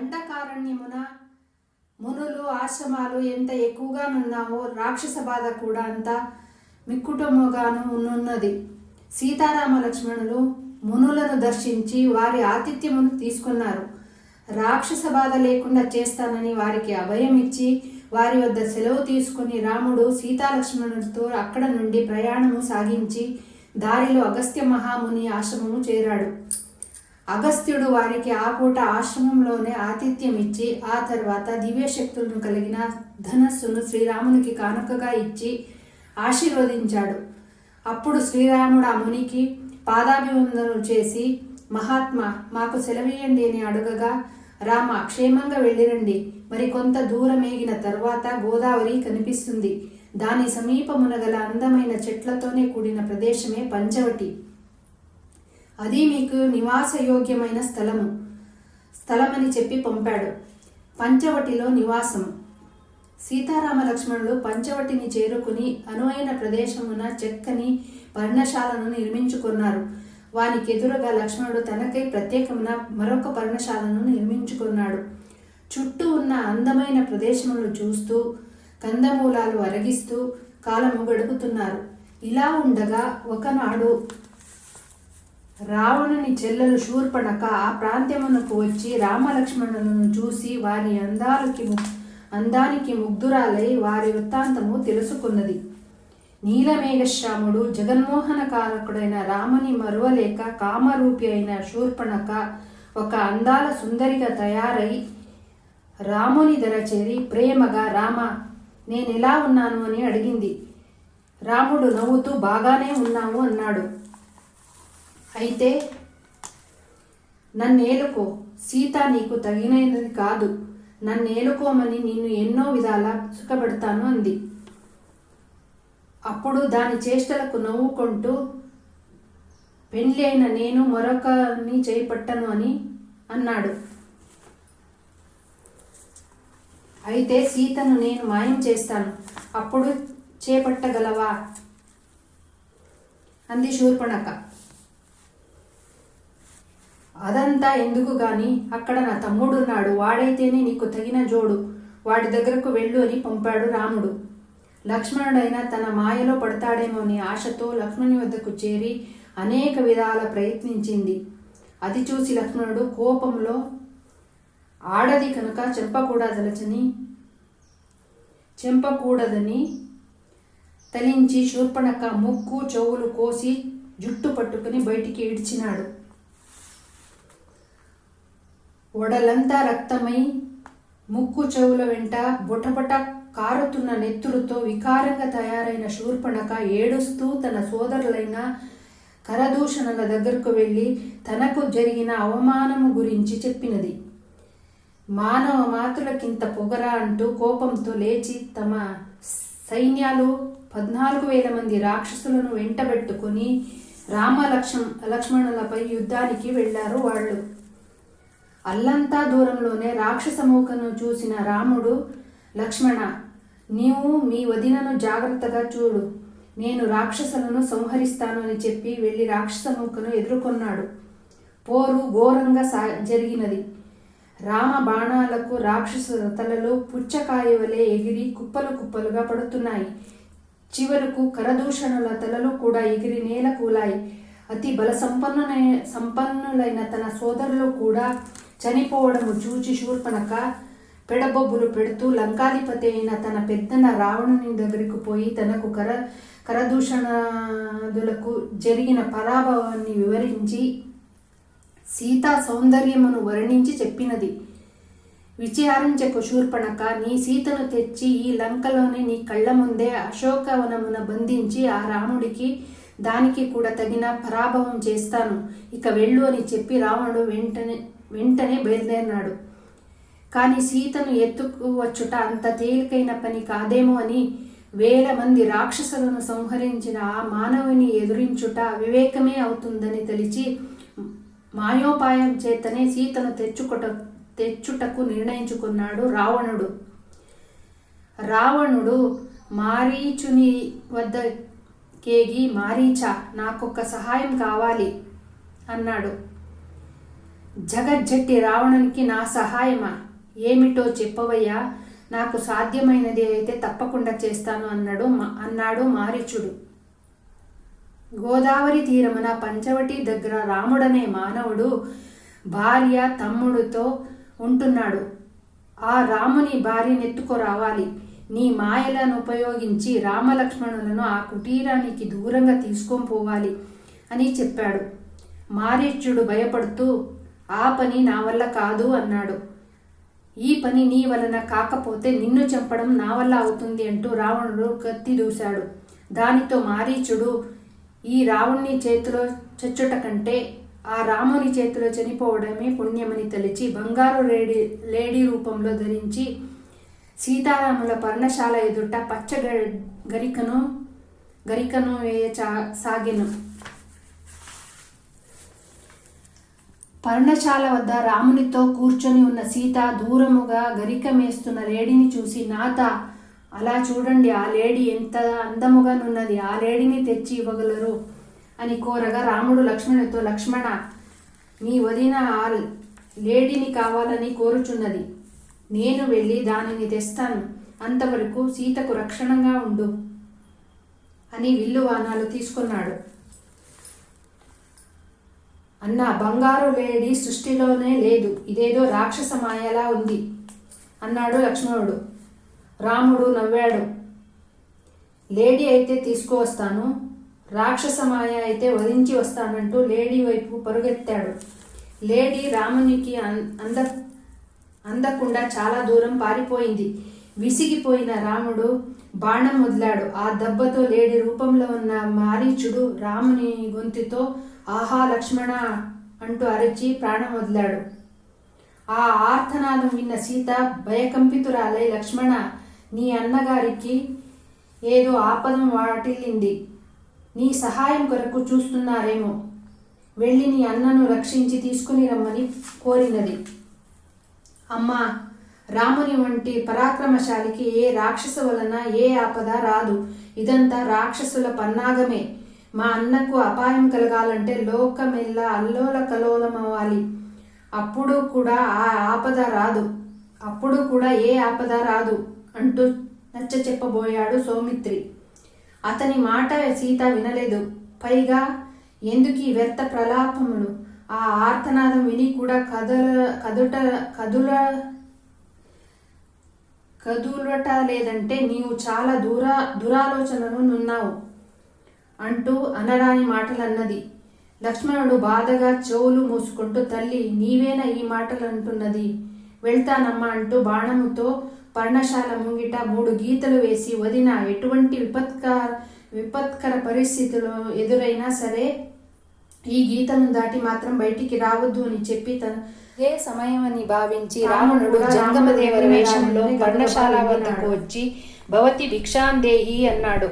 దండకారణ్యమున మునులు ఆశ్రమాలు ఎంత ఎక్కువగా ఉన్నావో రాక్షస బాధ కూడా అంత మిక్కుటముగాను ఉన్నది. సీతారామ లక్ష్మణులు మునులను దర్శించి వారి ఆతిథ్యమును తీసుకున్నారు. రాక్షస బాధ లేకుండా చేస్తానని వారికి అభయం ఇచ్చి వారి వద్ద సెలవు తీసుకుని రాముడు సీతాలక్ష్మణులతో అక్కడ నుండి ప్రయాణము సాగించి దారిలో అగస్త్య మహాముని ఆశ్రమము చేరాడు. అగస్త్యుడు వారికి ఆ పూట ఆశ్రమంలోనే ఆతిథ్యం ఇచ్చి ఆ తర్వాత దివ్యశక్తులను కలిగిన ధనస్సును శ్రీరామునికి కానుకగా ఇచ్చి ఆశీర్వదించాడు. అప్పుడు శ్రీరాముడు ఆ మునికి పాదాభివందనం చేసి మహాత్మా మాకు సెలవేయండి అని అడగగా రామ క్షేమంగా వెళ్ళిరండి. మరి కొంత దూరమేగిన తర్వాత గోదావరి కనిపిస్తుంది. దాని సమీపమున గల అందమైన చెట్లతోనే కూడిన ప్రదేశమే పంచవటి. అది మీకు నివాసయోగ్యమైన స్థలము. స్థలమని చెప్పి పంపాడు. పంచవటిలో నివాసం సీతారామ లక్ష్మణులు పంచవటిని చేరుకుని అనువైన ప్రదేశమున చెక్కని పర్ణశాలను నిర్మించుకున్నారు. వానికి ఎదురుగా లక్ష్మణుడు తనకై ప్రత్యేకమున మరొక పర్ణశాలను నిర్మించుకున్నాడు. చుట్టూ ఉన్న అందమైన ప్రదేశములను చూస్తూ కందమూలాలు అరగిస్తూ కాలము గడుపుతున్నారు. ఇలా ఉండగా ఒకనాడు రావణుని చెల్లెలు శూర్పణక ఆ ప్రాంత్యమునకు వచ్చి రామలక్ష్మణులను చూసి వారి అందాలకి అందానికి ముగ్ధురాలై వారి వృత్తాంతము తెలుసుకున్నది. నీలమేఘశ్యాముడు జగన్మోహన కారకుడైన రాముని మరువలేక కామరూపి అయిన శూర్పణక ఒక అందాల సుందరిగా తయారై రాముని ధర చేరి ప్రేమగా రామ నేనెలా ఉన్నాను? అని అడిగింది. రాముడు నవ్వుతూ బాగానే ఉన్నావు అన్నాడు. అయితే నన్నేలుకో. సీత నీకు తగినది కాదు. నన్నేలుకోమని నిన్ను ఎన్నో విధాలా సుఖపెడతాను అంది. అప్పుడు దాని చేష్టలకు నవ్వుకుంటూ పెళ్ళి అయిన నేను మరొకని చేపట్టను అని అన్నాడు. అయితే సీతను నేను మాయం చేస్తాను. అప్పుడు చేపట్టగలవా? అంది శూర్పణక. అదంతా ఎందుకు గాని? అక్కడ నా తమ్ముడున్నాడు వాడైతేనే నీకు తగిన జోడు. వాడి దగ్గరకు వెళ్ళు అని పంపాడు రాముడు. లక్ష్మణుడైన తన మాయలో పడతాడేమో అని ఆశతో లక్ష్మణుని వద్దకు చేరి అనేక విధాల ప్రయత్నించింది. అది చూసి లక్ష్మణుడు కోపంలో ఆడది కనుక చెంపకూడదలచని చెంపకూడదని తలించి శూర్పణక ముక్కు చెవులు కోసి జుట్టు పట్టుకుని బయటికి ఇడిచినాడు ఒడలంతా రక్తమై ముక్కు చెవుల వెంట బుటబుట కారుతున్న నెత్తురుతో వికారంగా తయారైన శూర్పణక ఏడుస్తూ తన సోదరులైన కరదూషణల దగ్గరకు వెళ్ళి తనకు జరిగిన అవమానము గురించి చెప్పినది. మానవ మాతృలకింత పొగరా అంటూ కోపంతో లేచి తమ సైన్యాలు పద్నాలుగు వేల మంది రాక్షసులను వెంటబెట్టుకుని రామ లక్ష్మణులపై యుద్ధానికి వెళ్ళారు వాళ్ళు. అల్లంతా దూరంలోనే రాక్షసమూకను చూసిన రాముడు లక్ష్మణ నీవు మీ వదినను జాగ్రత్తగా చూడు. నేను రాక్షసులను సంహరిస్తాను అని చెప్పి వెళ్ళి రాక్షసమూకను ఎదుర్కొన్నాడు. పోరు ఘోరంగా సా జరిగినది. రామ బాణాలకు రాక్షస తలలు పుచ్చకాయ వలె ఎగిరి కుప్పలు కుప్పలుగా పడుతున్నాయి. చివరకు కరదూషణుల తలలు కూడా ఎగిరి నేల కూలాయి. అతి బల సంపన్నునై సంపన్నులైన తన సోదరులు కూడా చనిపోవడము చూచి శూర్పణక పెడబొబ్బులు పెడుతూ లంకాధిపతి అయిన తన పెద్దన రావణుని దగ్గరికి పోయి తనకు కర కరదూషణాదులకు జరిగిన పరాభవాన్ని వివరించి సీతా సౌందర్యమును వర్ణించి చెప్పినది. విచారించకు శూర్పణక నీ సీతను తెచ్చి ఈ లంకలోని నీ కళ్ళ ముందే అశోకవనమున బంధించి ఆ రాముడికి దానికి కూడా తగిన పరాభవం చేస్తాను. ఇక వెళ్ళు అని చెప్పి రావణుడు వెంటనే వెంటనే బయలుదేరినాడు. కానీ సీతను ఎత్తుకు వచ్చుట అంత తేలికైన పని కాదేమో అని వేల మంది రాక్షసులను సంహరించిన ఆ మానవుని ఎదురించుట వివేకమే అవుతుందని తెలిసి మాయోపాయం చేతనే సీతను తెచ్చుకొట తెచ్చుటకు నిర్ణయించుకున్నాడు రావణుడు. రావణుడు మారీచుని వద్ద కేగి మారీచ నాకొక సహాయం కావాలి అన్నాడు. జగజ్జట్టి రావణునికి నా సహాయమా? ఏమిటో చెప్పవయ్యా నాకు సాధ్యమైనది అయితే తప్పకుండా చేస్తాను అన్నాడు అన్నాడు మారీచుడు. గోదావరి తీరమున పంచవటి దగ్గర రాముడనే మానవుడు భార్య తమ్ముడితో ఉంటున్నాడు. ఆ రాముని భార్యనెత్తుకు రావాలి. నీ మాయలను ఉపయోగించి రామలక్ష్మణులను ఆ కుటీరానికి దూరంగా తీసుకొని పోవాలి అని చెప్పాడు. మారీచుడు భయపడుతూ ఆ పని నా వల్ల కాదు అన్నాడు. ఈ పని నీ వలన కాకపోతే నిన్ను చంపడం నా వల్ల అవుతుంది అంటూ రావణుడు కత్తి దూశాడు. దానితో మారీచుడు ఈ రావణ్ణి చేతిలో చచ్చుట కంటే ఆ రాముని చేతిలో చనిపోవడమే పుణ్యమని తలిచి బంగారు లేడి లేడీ రూపంలో ధరించి సీతారాముల పర్ణశాల ఎదుట పచ్చ గ- గరికను గరికను వేయ సాగెను. పర్ణశాల వద్ద రామునితో కూర్చొని ఉన్న సీత దూరముగా గరికమేస్తున్న లేడీని చూసి నాత అలా చూడండి ఆ లేడీ ఎంత అందముగానున్నది ఆ లేడీని తెచ్చి ఇవ్వగలరు అని కోరగా రాముడు లక్ష్మణుడితో లక్ష్మణ నీ వదిన ఆ లేడీని కావాలని కోరుచున్నది. నేను వెళ్ళి దానిని తెస్తాను. అంతవరకు సీతకు రక్షణంగా ఉండు అని విల్లు వానాలు తీసుకున్నాడు. అన్న బంగారు లేడీ సృష్టిలోనే లేదు. ఇదేదో రాక్షస మాయలా ఉంది. అన్నాడు లక్ష్మణుడు. రాముడు నవ్వాడు. లేడీ అయితే తీసుకువస్తాను రాక్షస మాయ అయితే వధించి వస్తానంటూ లేడీ వైపు పరుగెత్తాడు. లేడీ రామునికి అంద అందకుండా చాలా దూరం పారిపోయింది. విసిగిపోయిన రాముడు బాణం వదిలాడు. ఆ దెబ్బతో లేడి రూపంలో ఉన్న మారీచుడు రాముని గొంతుతో ఆహా లక్ష్మణ అంటూ అరిచి ప్రాణం వదిలాడు. ఆ ఆర్తనాదం విన్న సీత భయకంపితురాలై లక్ష్మణ నీ అన్నగారికి ఏదో ఆపదం వాటిల్లింది. నీ సహాయం కొరకు చూస్తున్నారేమో. వెళ్ళి నీ అన్నను రక్షించి తీసుకుని రమ్మని కోరినది. అమ్మా రాముని వంటి పరాక్రమశాలికి ఏ రాక్షస వలన ఏ ఆపద రాదు. ఇదంతా రాక్షసుల పన్నాగమే. మా అన్నకు అపాయం కలగాలంటే లోకమెల్లా అల్లోల కలోలమవ్వాలి. అప్పుడు కూడా ఆ ఆపద రాదు. అప్పుడు కూడా ఏ ఆపద రాదు అంటూ నచ్చ చెప్పబోయాడు సౌమిత్రి. అతని మాట సీత వినలేదు. పైగా ఎందుకు ఈ వ్యర్థ ప్రలాపములు? ఆ ఆర్తనాదం విని కూడా కదల కదుట కదుల కదులట లేదంటే నీవు చాలా దూర దురాలోచనను నున్నావు. అంటూ అనరాని మాటలు అన్నది లక్ష్మణుడు బాధగా చెవులు మూసుకుంటూ తల్లి నీవేనా ఈ మాటలు అంటున్నది వెళ్తానమ్మా అంటూ బాణముతో పర్ణశాల ముంగిట మూడు గీతలు వేసి వదిన ఎటువంటి విపత్కర విపత్కర పరిస్థితులు ఎదురైనా సరే ఈ గీతను దాటి మాత్రం బయటికి రావద్దు అని చెప్పి తన ఏ సమయం అని భావించి రావణుడు జంగమదేవర వేషంలో పర్ణశాల వద్దకు వచ్చి భవతి భిక్షాందేహి అన్నాడు.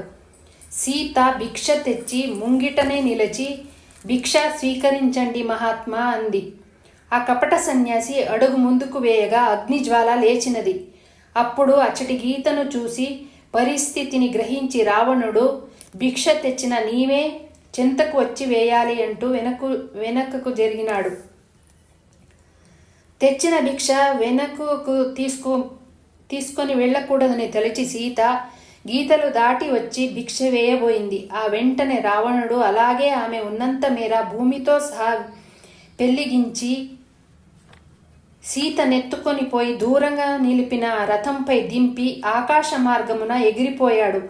సీత భిక్ష తెచ్చి ముంగిటనే నిలిచి భిక్ష స్వీకరించండి మహాత్మా అంది. ఆ కపట సన్యాసి అడుగు ముందుకు వేయగా అగ్నిజ్వాల లేచినది. అప్పుడు అచ్చటి గీతను చూసి పరిస్థితిని గ్రహించి రావణుడు భిక్ష తెచ్చిన నీవే చింతకు వచ్చి వేయాలి అంటూ వెనక్కు వెనకకు జరిగినాడు. తెచ్చిన భిక్ష వెనకకు తీసుకో తీసుకొని వెళ్ళకూడదని తలచి సీత గీతలు దాటి వచ్చి భిక్ష వేయబోయింది. ఆ వెంటనే రావణుడు అలాగే ఆమె ఉన్నంత మేర భూమితో సహా పెళ్ళిగించి సీత నెత్తుకొని పోయి దూరంగా నిలిపిన రథంపై దింపి ఆకాశ మార్గమున ఎగిరిపోయాడు.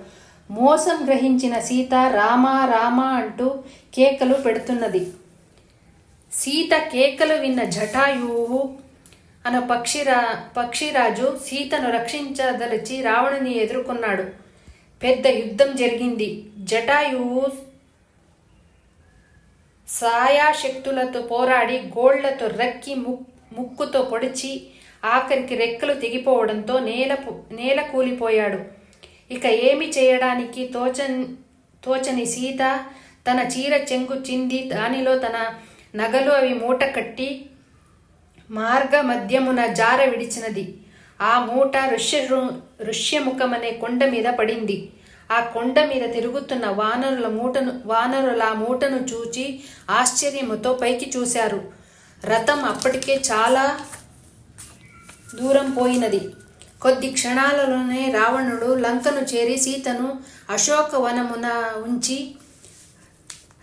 మోసం గ్రహించిన సీత రామా రామా అంటూ కేకలు పెడుతున్నది. సీత కేకలు విన్న జటాయువు అన పక్షిరా పక్షిరాజు సీతను రక్షించదలిచి రావణుని ఎదుర్కొన్నాడు. పెద్ద యుద్ధం జరిగింది. జటాయువు సాయాశక్తులతో పోరాడి గోళ్ళతో రక్కి ముక్ ముక్కుతో పొడిచి ఆఖరికి రెక్కలు తెగిపోవడంతో నేల నేల కూలిపోయాడు. ఇక ఏమి చేయడానికి తోచన్ తోచని సీత తన చీర చెంగు చింది దానిలో తన నగలు అవి మూట కట్టి మార్గ మధ్యమున జార విడిచినది. ఆ మూట ఋష్య ఋష్యముఖమనే కొండ మీద పడింది. ఆ కొండ మీద తిరుగుతున్న వానరుల మూటను వానరుల ఆ మూటను చూచి ఆశ్చర్యముతో పైకి చూశారు. రథం అప్పటికే చాలా దూరం పోయినది. కొద్ది క్షణాలలోనే రావణుడు లంకను చేరి సీతను అశోకవనమున ఉంచి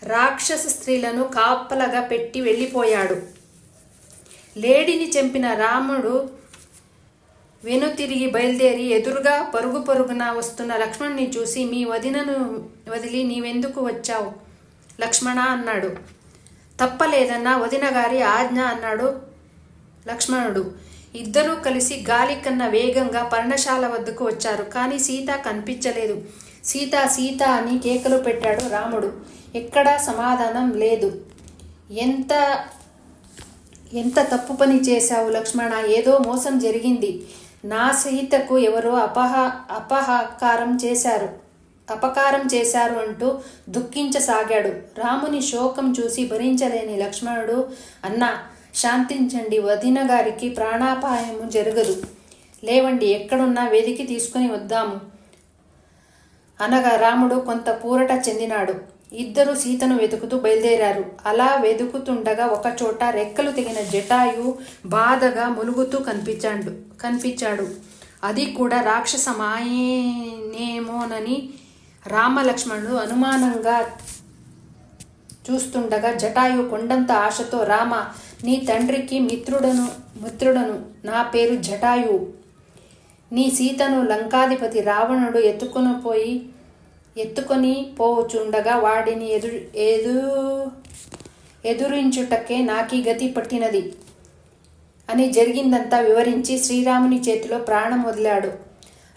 రాక్షస స్త్రీలను కాపలగా పెట్టి వెళ్ళిపోయాడు. లేడిని చంపిన రాముడు వెనుతిరిగి బయలుదేరి ఎదురుగా పరుగు పరుగున వస్తున్న లక్ష్మణ్ణి చూసి మీ వదినను వదిలి నీవెందుకు వచ్చావు? లక్ష్మణ అన్నాడు. తప్పలేదన్నా వదిన గారి ఆజ్ఞ అన్నాడు లక్ష్మణుడు. ఇద్దరూ కలిసి గాలి కన్నా వేగంగా పర్ణశాల వద్దకు వచ్చారు. కానీ సీత కనిపించలేదు. సీత సీత అని కేకలు పెట్టాడు రాముడు. ఎక్కడా సమాధానం లేదు. ఎంత ఎంత తప్పు పని చేశావు లక్ష్మణ? ఏదో మోసం జరిగింది. నా సీతకు ఎవరో అపహ అపహకారం చేశారు. అపకారం చేశారు అంటూ దుఃఖించసాగాడు. రాముని శోకం చూసి భరించలేని లక్ష్మణుడు అన్నా శాంతించండి వదిన గారికి ప్రాణాపాయము జరగదు. లేవండి ఎక్కడున్నా వెదికి తీసుకుని వద్దాము. అనగా రాముడు కొంత పూరట చెందినాడు. ఇద్దరు సీతను వెతుకుతూ బయలుదేరారు. అలా వెతుకుతుండగా ఒకచోట రెక్కలు తెగిన జటాయు బాధగా ములుగుతూ కనిపించాడు. కనిపించాడు. అది కూడా రాక్షస మాయనేమోనని రామలక్ష్మణుడు అనుమానంగా చూస్తుండగా జటాయు కొండంత ఆశతో రామ నీ తండ్రికి మిత్రుడను మిత్రుడను. నా పేరు జటాయు. నీ సీతను లంకాధిపతి రావణుడు ఎత్తుకొని పోయి ఎత్తుకొని పోవచుండగా వాడిని ఎదు ఎదు ఎదురించుటకే నాకీ గతి పట్టినది. అని జరిగిందంతా వివరించి శ్రీరాముని చేతిలో ప్రాణం వదిలాడు.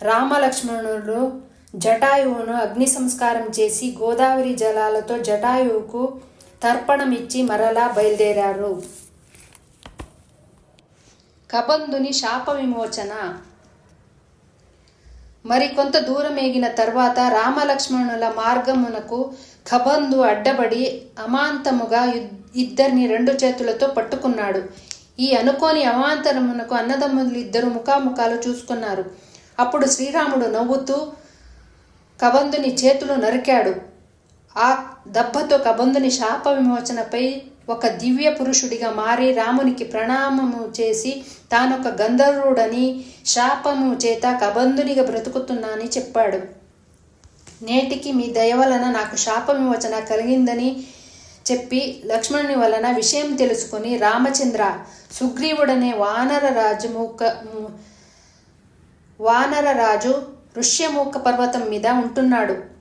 రామలక్ష్మణుడు జటాయువును అగ్ని సంస్కారం చేసి గోదావరి జలాలతో జటాయువుకు తర్పణమిచ్చి మరలా బయలుదేరారు. కబంధుని శాప విమోచన మరికొంత దూరం ఎగిన తర్వాత రామలక్ష్మణుల మార్గమునకు కబంధు అడ్డబడి అమాంతముగా ఇద్దరిని రెండు చేతులతో పట్టుకున్నాడు. ఈ అనుకోని అమాంతరమునకు అన్నదమ్ములు ఇద్దరు ముఖాముఖాలు చూసుకున్నారు. అప్పుడు శ్రీరాముడు నవ్వుతూ కబందుని చేతులు నరికాడు. ఆ దెబ్బతో కబంధుని శాప విమోచనపై ఒక దివ్య పురుషుడిగా మారి రామునికి ప్రణామము చేసి తానొక గంధర్వుడని శాపము చేత కబంధునిగా బ్రతుకుతున్నానని చెప్పాడు. నేటికి మీ దయ వలన నాకు శాప విమోచన కలిగిందని చెప్పి లక్ష్మణుని వలన విషయం తెలుసుకొని రామచంద్ర సుగ్రీవుడనే వానర రాజు మూక రాజు వానరరాజు ఋష్యమూక పర్వతం మీద ఉంటున్నాడు.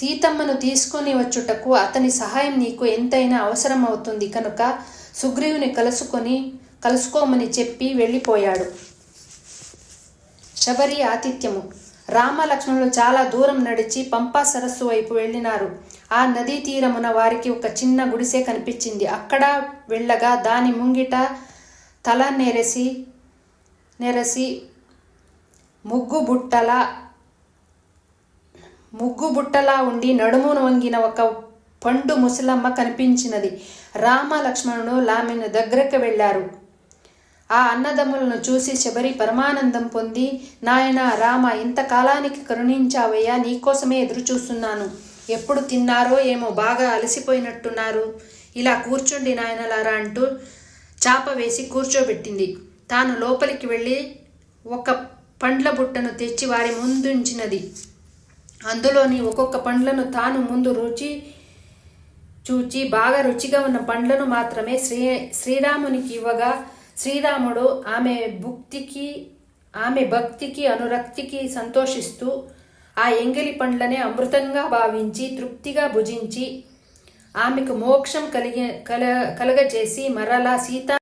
సీతమ్మను తీసుకొని వచ్చుటకు అతని సహాయం నీకు ఎంతైనా అవసరం అవుతుంది కనుక సుగ్రీవుని కలుసుకొని కలుసుకోమని చెప్పి వెళ్ళిపోయాడు. శబరి ఆతిథ్యము. రామలక్ష్మణులు చాలా దూరం నడిచి పంపా సరస్సు వైపు వెళ్ళినారు. ఆ నదీ తీరమున వారికి ఒక చిన్న గుడిసె కనిపించింది. అక్కడ వెళ్ళగా దాని ముంగిట తల నెరసి నెరసి ముగ్గు బుట్టల ముగ్గు బుట్టలా ఉండి నడుమును వంగిన ఒక పండు ముసలమ్మ కనిపించినది. రామ లక్ష్మణుడు ఆమెను దగ్గరకు వెళ్ళారు. ఆ అన్నదమ్ములను చూసి శబరి పరమానందం పొంది నాయన రామ ఇంతకాలానికి కరుణించావయ్యా నీకోసమే ఎదురుచూస్తున్నాను. ఎప్పుడు తిన్నారో ఏమో బాగా అలసిపోయినట్టున్నారు. ఇలా కూర్చోండి నాయనలారా అంటూ చాప వేసి కూర్చోబెట్టింది. తాను లోపలికి వెళ్ళి ఒక పండ్ల బుట్టను తెచ్చి వారి ముందుంచినది. అందులోని ఒక్కొక్క పండ్లను తాను ముందు రుచి చూచి బాగా రుచిగా ఉన్న పండ్లను మాత్రమే శ్రీ శ్రీరామునికి ఇవ్వగా శ్రీరాముడు ఆమె భుక్తికి ఆమె భక్తికి అనురక్తికి సంతోషిస్తూ ఆ ఎంగిలి పండ్లనే అమృతంగా భావించి తృప్తిగా భుజించి ఆమెకు మోక్షం కలిగి కల కలగజేసి మరలా సీత